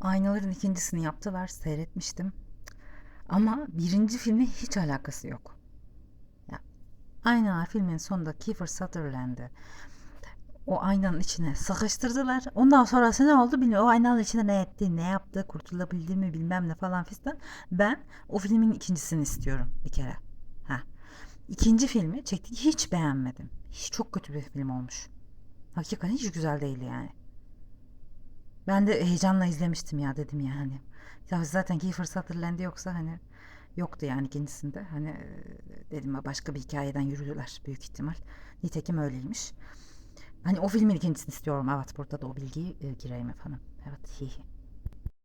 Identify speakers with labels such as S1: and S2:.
S1: Aynaların ikincisini yaptılar. Seyretmiştim. Ama birinci filmi hiç alakası yok. Ya, Aynalar filmin sonunda Kiefer Sutherland'ı o aynanın içine sıkıştırdılar. Ondan sonrası ne oldu bilmiyorum. O aynanın içinde ne etti, ne yaptı, kurtulabildi mi bilmem ne falan fistan. Ben o filmin ikincisini istiyorum bir kere. Ha. İkinci filmi çektik hiç beğenmedim. Hiç çok kötü bir film olmuş. Hakikaten hiç güzel değil yani. Ben de heyecanla izlemiştim ya dedim yani. Ya zaten Kiefer Sutherland yoksa hani yoktu yani ikincisinde. Hani e, dedim başka bir hikayeden yürüdüler büyük ihtimal. Nitekim öyleymiş. Hani o filmin ikincisini istiyorum. Evet burada da o bilgiyi e, gireyim efendim. Evet. Hi hi.